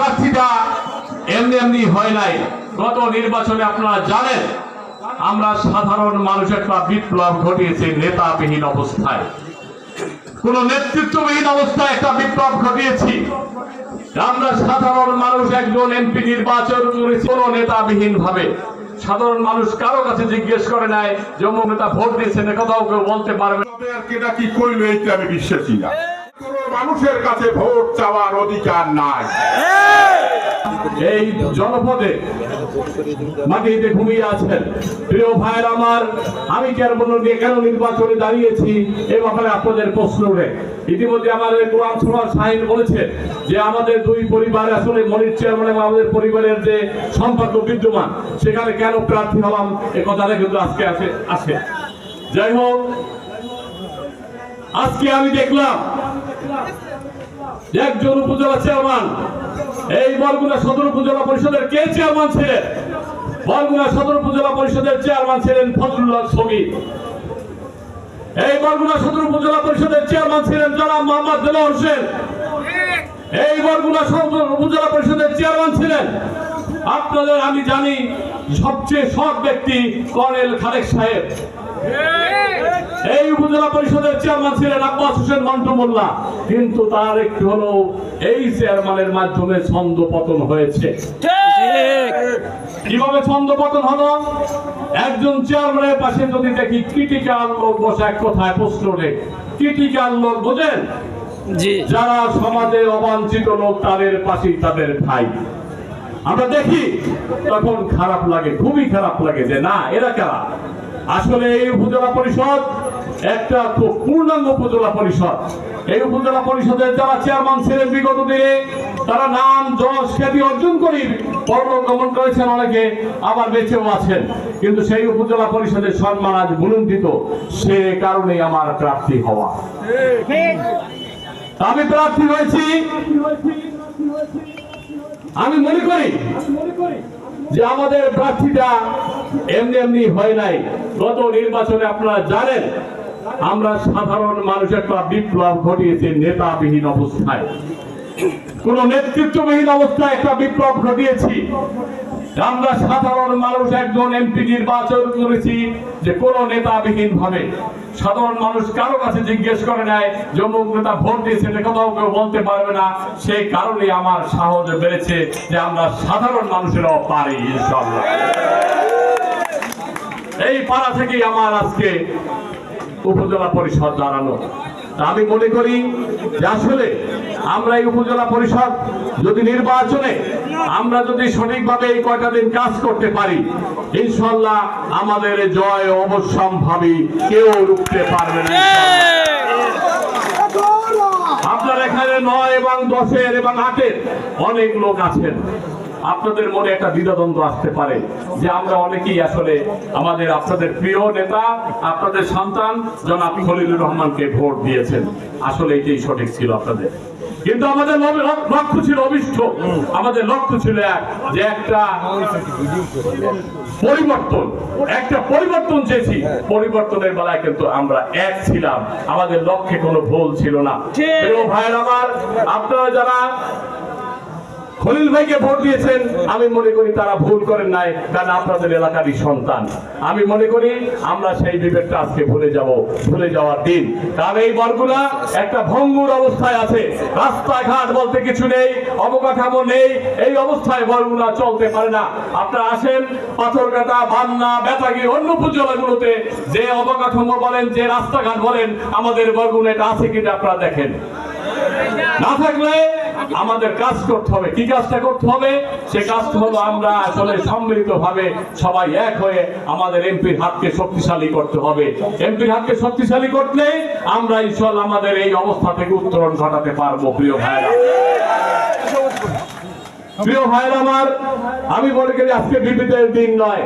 প্রার্থীটা এমনি এমনি হয় নাই। গত নির্বাচনে আপনারা জানেন, আমরা সাধারণ মানুষ একটা বিপ্লব ঘটিয়েছি নেতাবিহীন অবস্থায়। কোন নেতৃত্ববিহীন অবস্থায় একটা বিপ্লব ঘটিয়েছি। আমরা সাধারণ মানুষ একজন এমপি নির্বাচন করেছি, কোন নেতাবিহীন ভাবে। সাধারণ মানুষ কারও কাছে জিজ্ঞেস করে নাই যে নেতা ভোট দিয়েছেন কথাও কেউ বলতে পারবে কি করল এইটা আমি বিশ্বাসী না। মানুষের কাছে ভোট চাওয়ার অধিকার নাই। এই জনপদে মাটিতে ঘুমিয়ে আছেন। প্রিয় ভাইয়ের আমার, আমি কেন নিয়ে কেন নির্বাচনে দাঁড়িয়েছি এ ব্যাপারে আপনাদের প্রশ্ন উঠে। ইতিমধ্যে আমাদের কোরআন সুরা সাহিন বলেছে যে আমাদের দুই পরিবার, আসলে মনির চেয়ারম্যান এবং আমাদের পরিবারের যে সম্পর্ক বিদ্যমান, সেখানে কেন প্রার্থী হলাম, এ কথাটা কিন্তু আজকে আসে আসে। যাই হোক, আজকে আমি দেখলাম একজন উপজেলা চেয়ারম্যান। এই বরগুনা সদর উপজেলা পরিষদের কে চেয়ারম্যান ছিলেন? বরগুনা সদর উপজেলা পরিষদের চেয়ারম্যান ছিলেন ফজলুল্লাহ সগি এই বরগুনা সদর উপজেলা পরিষদের চেয়ারম্যান ছিলেন জনাব মোহাম্মদ দেলা হোসেন। এই বরগুনা সদর উপজেলা পরিষদের চেয়ারম্যান ছিলেন। আপনাদের আমি জানি, সবচেয়ে সৎ ব্যক্তি কর্নেল খালেক সাহেব। এই উপজেলা পরিষদের চেয়ারম্যান ছিলেন আব্বাস হোসেন মন্টু মোল্লা। কিন্তু তার একটু হলো এই চেয়ারম্যানের মাধ্যমে ছন্দ পতন হয়েছে। কীভাবে ছন্দ পতন হলো? একজন চেয়ারম্যানের পাশে যদি দেখি ক্রিটিক্যাল লোক বসে এক কথায় প্রশ্ন নেই ক্রিটিক্যাল লোক বোঝেন? যারা সমাজে অবাঞ্ছিত লোক তাদের পাশেই তাদের ভাই। আমরা দেখি তখন খারাপ লাগে খুবই খারাপ লাগে যে না এরা কারা? আসলে এই উপজেলা পরিষদ একটা পূর্ণাঙ্গ উপজেলা পরিষদ। এই উপজেলা পরিষদের যারা চেয়ারম্যান ছিলেন বিগত দিনে, তারা নাম, যশ, খ্যাতি অর্জন করে পরলোক গমন করেছেন অনেকে, আবার বেঁচেও আছেন। কিন্তু সেই উপজেলা পরিষদের সম্মান আজ বুলন্দিত। সে কারণেই আমার প্রাপ্তি হওয়া। আমি প্রার্থী হয়েছি। আমি মনে করি যে আমাদের প্রার্থীটা এমনি এমনি হয় নাই। গত নির্বাচনে আপনারা জানেন, আমরা সাধারণ মানুষ একটা বিপ্লব ঘটিয়েছি নেতাবিহীন অবস্থায়। কোন নেতৃত্ববিহীন অবস্থায় একটা বিপ্লব ঘটিয়েছি। আমরা সাধারণ মানুষ একজন এমপি নির্বাচন করেছি যে কোন নেতাবিহীন ভাবে। সাধারণ মানুষ কারও কাছে জিজ্ঞেস করে নাই যে অমুক নেতা ভোট দিয়েছে কথাও কেউ বলতে পারবে না। সেই কারণে আমার সাহস বেড়েছে যে আমরা সাধারণ মানুষেরাও পারি ইনশাল্লাহ এই পাড়া থেকেই আমার আজকে উপজেলা পরিষদ দাঁড়ানো আমি মনে করি যে আসলে আমরা এই উপজেলা পরিষদ যদি নির্বাচনে আমরা যদি সঠিকভাবে এই কয়টা দিন কাজ করতে পারি, ইনশাল্লাহ আমাদের জয় অবশ্যম্ভাবী কেউ রুখতে পারবে না আপনার এখানে নয় এবং দশের এবং আটের অনেক লোক আছেন। আপনাদের মনে একটা দ্বিধাদ্বন্দ্ব আসতে পারে যে আমরা অনেকেই আসলে আমাদের আপনাদের প্রিয় নেতা আপনাদের সন্তান জনাব খলিলুর রহমানকে ভোট দিয়েছেন। আসলে এটাই সঠিক ছিল আপনাদের। কিন্তু আমাদের লক্ষ্য ছিল অভিষ্ট। আমাদের লক্ষ্য ছিল এক যে একটা পরিবর্তন একটা পরিবর্তন চেয়েছি। পরিবর্তনের বেলায় কিন্তু আমরা এক ছিলাম। আমাদের লক্ষ্যে কোনো ভুল ছিল না। ভাইয়ের আমার আপনারা যারা খলিল ভাইকে ভোট দিয়েছেন, আমি মনে করি তারা ভুল করেন নাই, কারণ আপনাদের এলাকারই সন্তান। আমি মনে করি আমরা সেই বিবেকটা আজকে ভুলে যাব, ভুলে যাওয়ার দিন। কারণ এই বরগুনা একটা ভঙ্গুর অবস্থায় আছে। রাস্তাঘাট বলতে কিছু নেই, অবকাঠামো নেই, এই অবস্থায় বরগুনা চলতে পারে না। আপনারা আসেন, পাথরঘাটা, বান্না, বেতাগি, অন্য উপজেলাগুলোতে যে অবকাঠামো বলেন, যে রাস্তাঘাট বলেন, আমাদের বরগুনা এটা আছে কিনা আপনারা দেখেন। না থাকলে আমাদের কাজ করতে হবে। কি কাজটা করতে হবে? সে কাজটা হলো আমরা আসলে সম্মিলিত ভাবে সবাই এক হয়ে আমাদের এমপির হাতকে শক্তিশালী করতে হবে। এমপির হাতকে শক্তিশালী করলে আমরা ইনশাল্লাহ আমাদের এই অবস্থা থেকে উত্তরণ ঘটাতে পারব, প্রিয় ভাইরা প্রিয় ভাইরা আমার, আমি করি আজকে বিপিতের দিন নয়।